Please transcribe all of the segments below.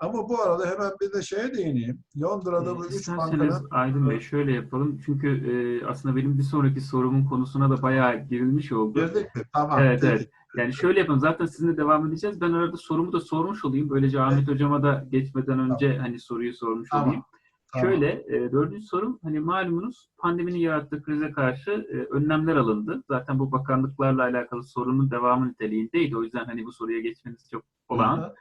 Ama bu arada hemen bir de şeye değineyim. Londra'da bu Ee, üç İsterseniz bankanın Aydın Bey şöyle yapalım. Çünkü e, aslında benim bir sonraki sorumun konusuna da bayağı girilmiş oldu. girdik mi? Tamam. Evet, dedik. evet. Yani şöyle yapalım. Zaten sizinle devam edeceğiz. Ben arada sorumu da sormuş olayım. Böylece Ahmet Hocama da geçmeden önce hani soruyu sormuş Tamam. olayım. Tamam. Şöyle, e, dördüncü sorum, hani malumunuz pandeminin yarattığı krize karşı e, önlemler alındı. Zaten bu bakanlıklarla alakalı sorunun devamı niteliğindeydi. O yüzden hani bu soruya geçmeniz çok olağan. Hı hı.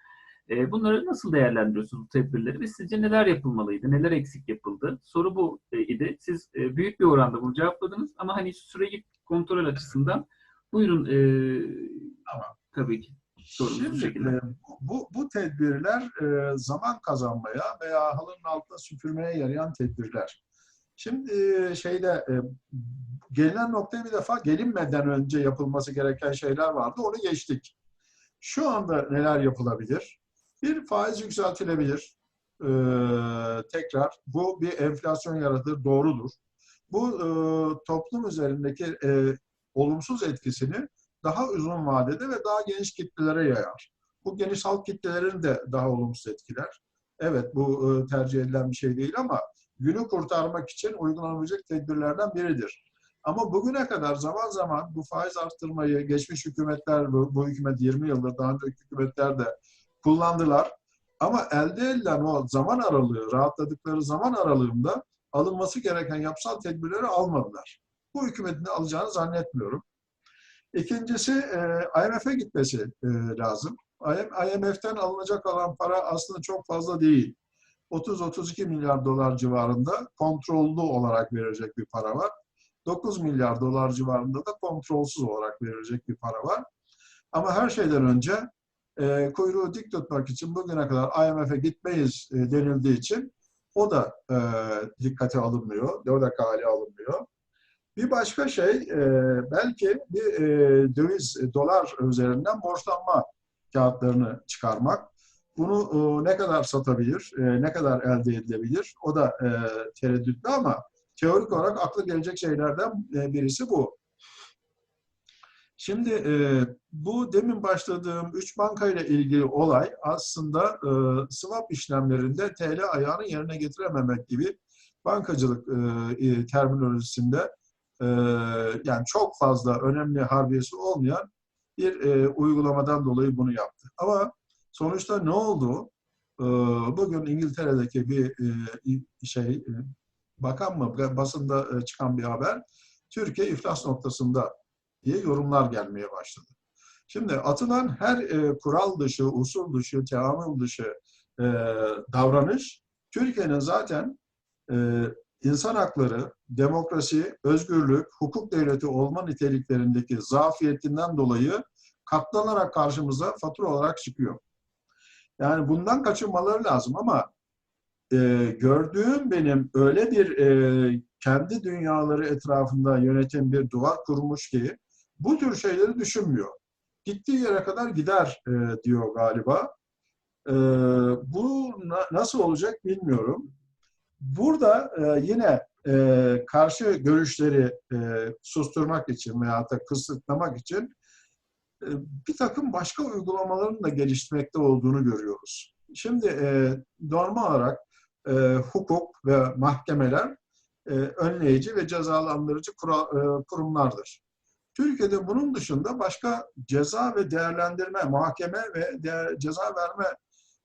E, bunları nasıl değerlendiriyorsunuz bu tedbirleri ve sizce neler yapılmalıydı, neler eksik yapıldı? Soru bu e, idi. Siz e, büyük bir oranda bunu cevapladınız ama hani süreyi kontrol açısından buyurun e, Tamam. tabii ki. Sorumuz Şimdi e, bu, bu tedbirler e, zaman kazanmaya veya halının altına süpürmeye yarayan tedbirler. Şimdi e, şeyde e, gelinen noktaya bir defa gelinmeden önce yapılması gereken şeyler vardı. Onu geçtik. Şu anda neler yapılabilir? Bir faiz yükseltilebilir. E, tekrar bu bir enflasyon yaratır. Doğrudur. Bu e, toplum üzerindeki e, olumsuz etkisini daha uzun vadede ve daha geniş kitlelere yayar. Bu geniş halk kitlelerini de daha olumsuz etkiler. Evet bu e, tercih edilen bir şey değil ama günü kurtarmak için uygulanabilecek tedbirlerden biridir. Ama bugüne kadar zaman zaman bu faiz arttırmayı geçmiş hükümetler, bu, bu hükümet 20 yıldır daha önceki hükümetler de kullandılar. Ama elde edilen o zaman aralığı, rahatladıkları zaman aralığında alınması gereken yapısal tedbirleri almadılar. Bu hükümetin de alacağını zannetmiyorum. İkincisi e, IMF'e gitmesi e, lazım. IMF'ten alınacak olan para aslında çok fazla değil. 30-32 milyar dolar civarında kontrollü olarak verilecek bir para var. 9 milyar dolar civarında da kontrolsüz olarak verilecek bir para var. Ama her şeyden önce e, kuyruğu dik tutmak için bugüne kadar IMF'e gitmeyiz e, denildiği için o da e, dikkate alınmıyor, o da kale alınmıyor. Bir başka şey e, belki bir e, döviz, e, dolar üzerinden borçlanma kağıtlarını çıkarmak. Bunu e, ne kadar satabilir, e, ne kadar elde edilebilir o da e, tereddütlü ama teorik olarak akla gelecek şeylerden e, birisi bu. Şimdi e, bu demin başladığım üç bankayla ilgili olay aslında e, swap işlemlerinde TL ayağını yerine getirememek gibi bankacılık e, terminolojisinde e, yani çok fazla önemli harbiyesi olmayan bir e, uygulamadan dolayı bunu yaptı. Ama sonuçta ne oldu? E, bugün İngiltere'deki bir e, şey e, bakan mı basında e, çıkan bir haber Türkiye iflas noktasında diye yorumlar gelmeye başladı. Şimdi atılan her e, kural dışı, usul dışı, teamül dışı e, davranış Türkiye'nin zaten e, insan hakları, demokrasi, özgürlük, hukuk devleti olma niteliklerindeki zafiyetinden dolayı katlanarak karşımıza fatura olarak çıkıyor. Yani bundan kaçınmaları lazım ama e, gördüğüm benim öyle bir e, kendi dünyaları etrafında yöneten bir duvar kurmuş ki bu tür şeyleri düşünmüyor. Gittiği yere kadar gider e, diyor galiba. E, bu na, nasıl olacak bilmiyorum. Burada e, yine e, karşı görüşleri e, susturmak için veya da kısıtlamak için e, bir takım başka uygulamaların da gelişmekte olduğunu görüyoruz. Şimdi e, normal olarak e, hukuk ve mahkemeler e, önleyici ve cezalandırıcı kura, e, kurumlardır. Türkiye'de bunun dışında başka ceza ve değerlendirme, mahkeme ve değer, ceza verme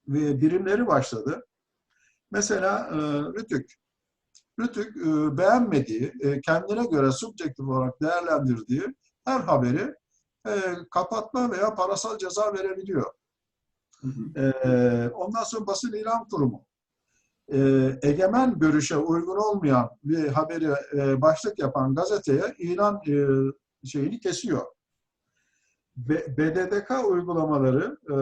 ve birimleri başladı. Mesela e, RTÜK. RTÜK e, beğenmediği, e, kendine göre subjektif olarak değerlendirdiği her haberi e, kapatma veya parasal ceza verebiliyor. Hı hı. E, ondan sonra basın ilan kurumu. E, egemen görüşe uygun olmayan bir haberi e, başlık yapan gazeteye ilan e, şeyini kesiyor. BDDK uygulamaları e,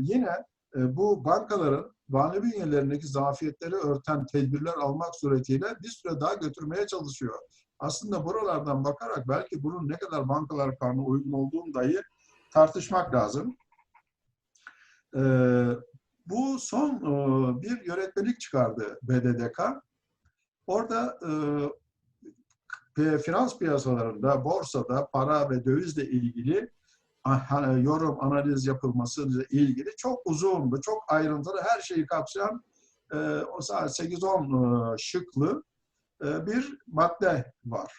yine e, bu bankaların vali bünyelerindeki zafiyetleri örten tedbirler almak suretiyle bir süre daha götürmeye çalışıyor. Aslında buralardan bakarak belki bunun ne kadar bankalar kanuna uygun olduğunu dahi tartışmak lazım. E, bu son bir yönetmelik çıkardı BDDK. Orada finans piyasalarında, borsada, para ve dövizle ilgili yorum, analiz yapılması ile ilgili çok uzun ve çok ayrıntılı her şeyi kapsayan e, o sadece 8-10 e, şıklı e, bir madde var.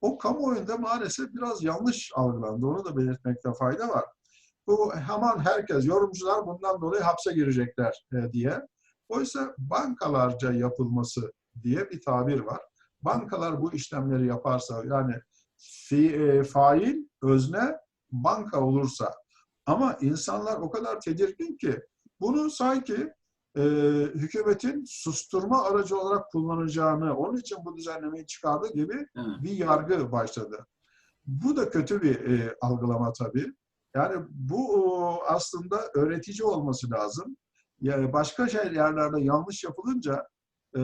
O kamuoyunda maalesef biraz yanlış algılandı. Onu da belirtmekte fayda var. Bu hemen herkes, yorumcular bundan dolayı hapse girecekler diye. Oysa bankalarca yapılması diye bir tabir var. Bankalar bu işlemleri yaparsa yani fi, e, fail, özne banka olursa ama insanlar o kadar tedirgin ki bunu sanki e, hükümetin susturma aracı olarak kullanacağını, onun için bu düzenlemeyi çıkardı gibi Evet. bir yargı başladı. Bu da kötü bir e, algılama tabii. Yani bu o, aslında öğretici olması lazım. Yani başka şey yerlerde yanlış yapılınca e,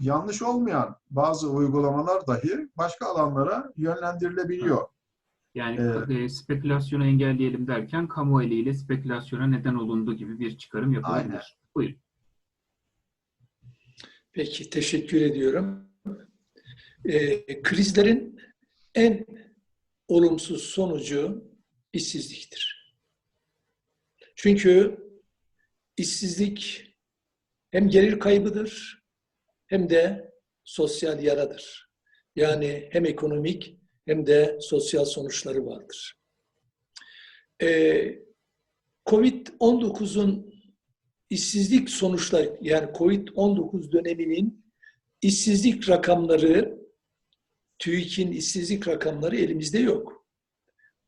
yanlış olmayan bazı uygulamalar dahi başka alanlara yönlendirilebiliyor. Yani Evet. e, spekülasyonu engelleyelim derken kamu eliyle spekülasyona neden olundu gibi bir çıkarım yapılabilir. Aynen. Buyurun. Peki, teşekkür ediyorum. Ee, krizlerin en olumsuz sonucu işsizliktir. Çünkü işsizlik hem gelir kaybıdır hem de sosyal yaradır. Yani hem ekonomik hem de sosyal sonuçları vardır. Ee, Covid-19'un işsizlik sonuçları yani Covid-19 döneminin işsizlik rakamları TÜİK'in işsizlik rakamları elimizde yok.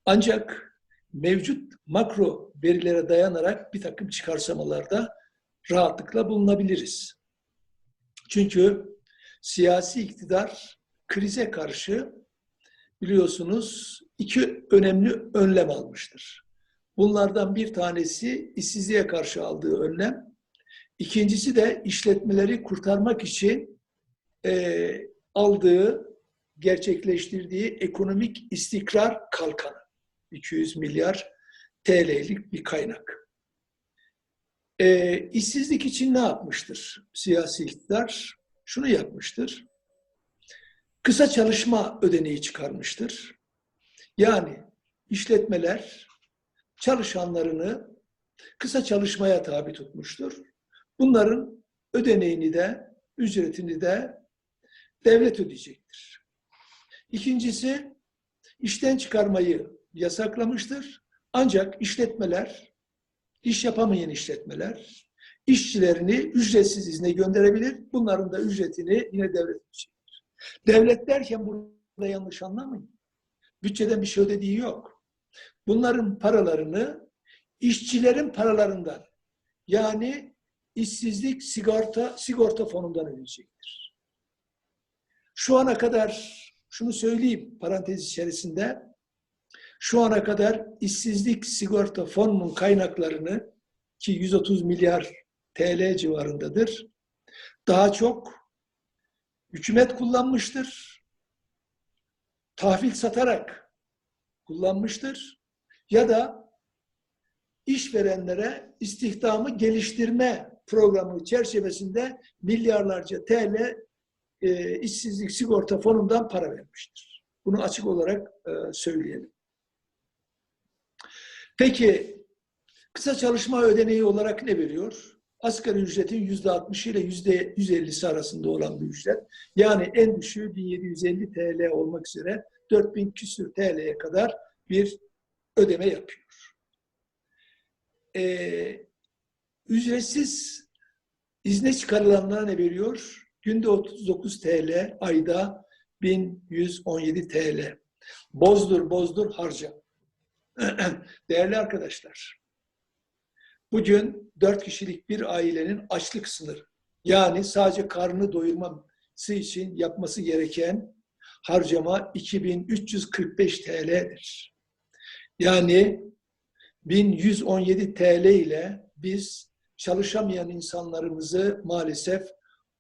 Ancak mevcut makro verilere dayanarak bir takım çıkarsamalarda rahatlıkla bulunabiliriz. Çünkü siyasi iktidar krize karşı biliyorsunuz iki önemli önlem almıştır. Bunlardan bir tanesi işsizliğe karşı aldığı önlem. İkincisi de işletmeleri kurtarmak için e, aldığı, gerçekleştirdiği ekonomik istikrar kalkanı. 200 milyar TL'lik bir kaynak. E, işsizlik için ne yapmıştır siyasi iktidar? Şunu yapmıştır. Kısa çalışma ödeneği çıkarmıştır. Yani işletmeler çalışanlarını kısa çalışmaya tabi tutmuştur. Bunların ödeneğini de, ücretini de devlet ödeyecektir. İkincisi, işten çıkarmayı yasaklamıştır. Ancak işletmeler, iş yapamayan işletmeler, işçilerini ücretsiz izne gönderebilir. Bunların da ücretini yine devlet ödeyecektir. Devlet derken burada yanlış anlamayın. Bütçeden bir şey ödediği yok. Bunların paralarını işçilerin paralarından yani işsizlik sigorta sigorta fonundan ödeyecektir. Şu ana kadar şunu söyleyeyim parantez içerisinde şu ana kadar işsizlik sigorta fonunun kaynaklarını ki 130 milyar TL civarındadır. Daha çok hükümet kullanmıştır. Tahvil satarak kullanmıştır. Ya da işverenlere istihdamı geliştirme programı çerçevesinde milyarlarca TL e, işsizlik sigorta fonundan para vermiştir. Bunu açık olarak e, söyleyelim. Peki kısa çalışma ödeneği olarak ne veriyor? Asgari ücretin yüzde 60 ile yüzde 150'si arasında olan bir ücret. Yani en düşüğü 1750 TL olmak üzere 4000 küsür TL'ye kadar bir ödeme yapıyor. Ee, ücretsiz izne çıkarılanlara ne veriyor? Günde 39 TL, ayda 1117 TL. Bozdur bozdur harca. Değerli arkadaşlar, bugün dört kişilik bir ailenin açlık sınırı, yani sadece karnını doyurması için yapması gereken harcama 2345 TL'dir. Yani 1117 TL ile biz çalışamayan insanlarımızı maalesef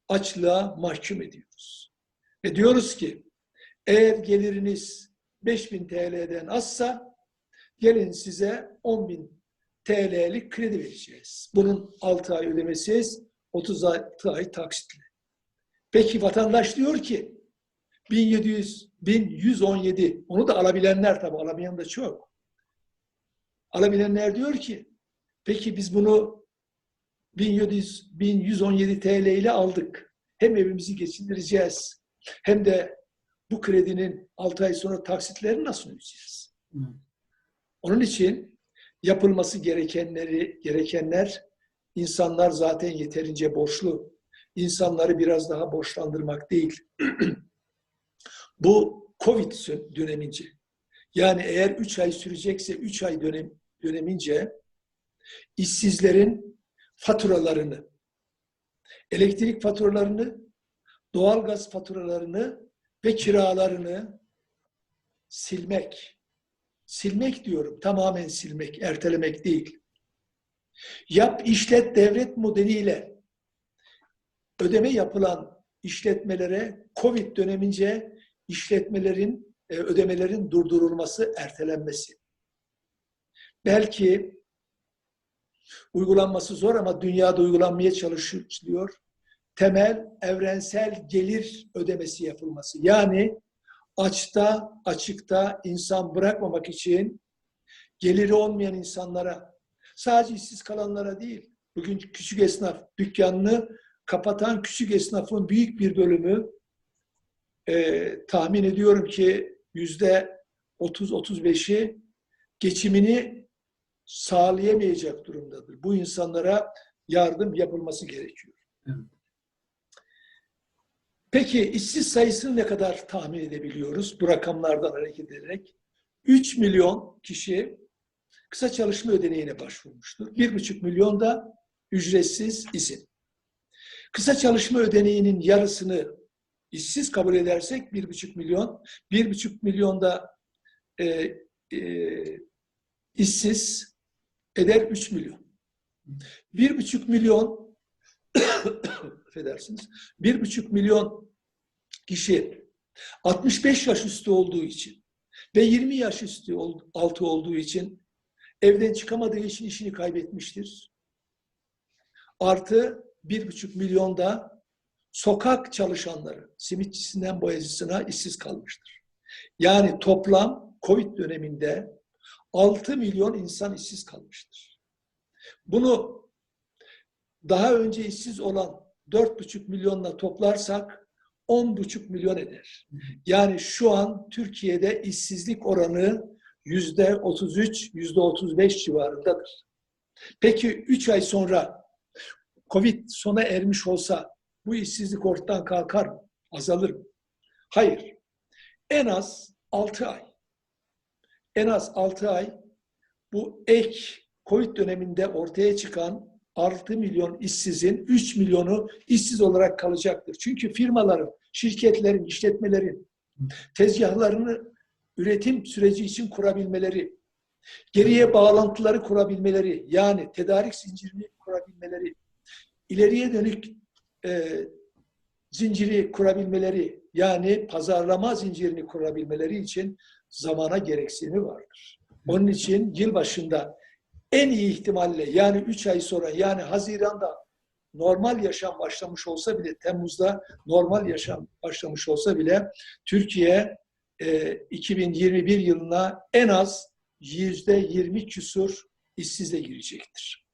açlığa mahkum ediyoruz. Ve diyoruz ki eğer geliriniz 5000 TL'den azsa gelin size 10.000 TL'lik kredi vereceğiz. Bunun 6 ay ödemesiz, 36 ay taksitli. Peki vatandaş diyor ki 1700, 1117, onu da alabilenler tabii, alamayan da çok. Alabilenler diyor ki peki biz bunu 1700, 1117 TL ile aldık. Hem evimizi geçindireceğiz hem de bu kredinin 6 ay sonra taksitlerini nasıl ödeyeceğiz? Hı. Onun için yapılması gerekenleri gerekenler insanlar zaten yeterince borçlu. İnsanları biraz daha borçlandırmak değil. Bu Covid dönemince. Yani eğer 3 ay sürecekse 3 ay dönem, dönemince işsizlerin faturalarını, elektrik faturalarını, doğalgaz faturalarını ve kiralarını silmek. Silmek diyorum, tamamen silmek, ertelemek değil. Yap işlet devlet modeliyle ödeme yapılan işletmelere Covid dönemince işletmelerin e, ödemelerin durdurulması, ertelenmesi. Belki uygulanması zor ama dünyada uygulanmaya çalışılıyor. Temel evrensel gelir ödemesi yapılması. Yani açta, açıkta insan bırakmamak için geliri olmayan insanlara, sadece işsiz kalanlara değil, bugün küçük esnaf dükkanını kapatan küçük esnafın büyük bir bölümü e, tahmin ediyorum ki yüzde 30-35'i geçimini sağlayamayacak durumdadır. Bu insanlara yardım yapılması gerekiyor. Evet. Peki işsiz sayısını ne kadar tahmin edebiliyoruz bu rakamlardan hareket ederek? 3 milyon kişi kısa çalışma ödeneğine başvurmuştur. 1,5 milyon da ücretsiz izin. Kısa çalışma ödeneğinin yarısını işsiz kabul edersek 1,5 milyon, 1,5 milyonda e, e, işsiz eder 3 milyon. 1,5 milyon affedersiniz, 1,5 milyon kişi 65 yaş üstü olduğu için ve 20 yaş üstü altı olduğu için evden çıkamadığı için işini kaybetmiştir. Artı 1,5 milyonda sokak çalışanları, simitçisinden boyacısına işsiz kalmıştır. Yani toplam Covid döneminde 6 milyon insan işsiz kalmıştır. Bunu daha önce işsiz olan 4,5 milyonla toplarsak 10,5 milyon eder. Yani şu an Türkiye'de işsizlik oranı yüzde 33, yüzde 35 civarındadır. Peki 3 ay sonra Covid sona ermiş olsa bu işsizlik ortadan kalkar mı? Azalır mı? Hayır. En az 6 ay. En az 6 ay bu ek Covid döneminde ortaya çıkan 6 milyon işsizin 3 milyonu işsiz olarak kalacaktır. Çünkü firmaların, şirketlerin, işletmelerin tezgahlarını üretim süreci için kurabilmeleri, geriye bağlantıları kurabilmeleri, yani tedarik zincirini kurabilmeleri, ileriye dönük e, zinciri kurabilmeleri, yani pazarlama zincirini kurabilmeleri için zamana gereksinimi vardır. Onun için yıl başında en iyi ihtimalle yani 3 ay sonra yani Haziran'da normal yaşam başlamış olsa bile Temmuz'da normal yaşam başlamış olsa bile Türkiye e, 2021 yılına en az yüzde 20 küsur işsizle girecektir.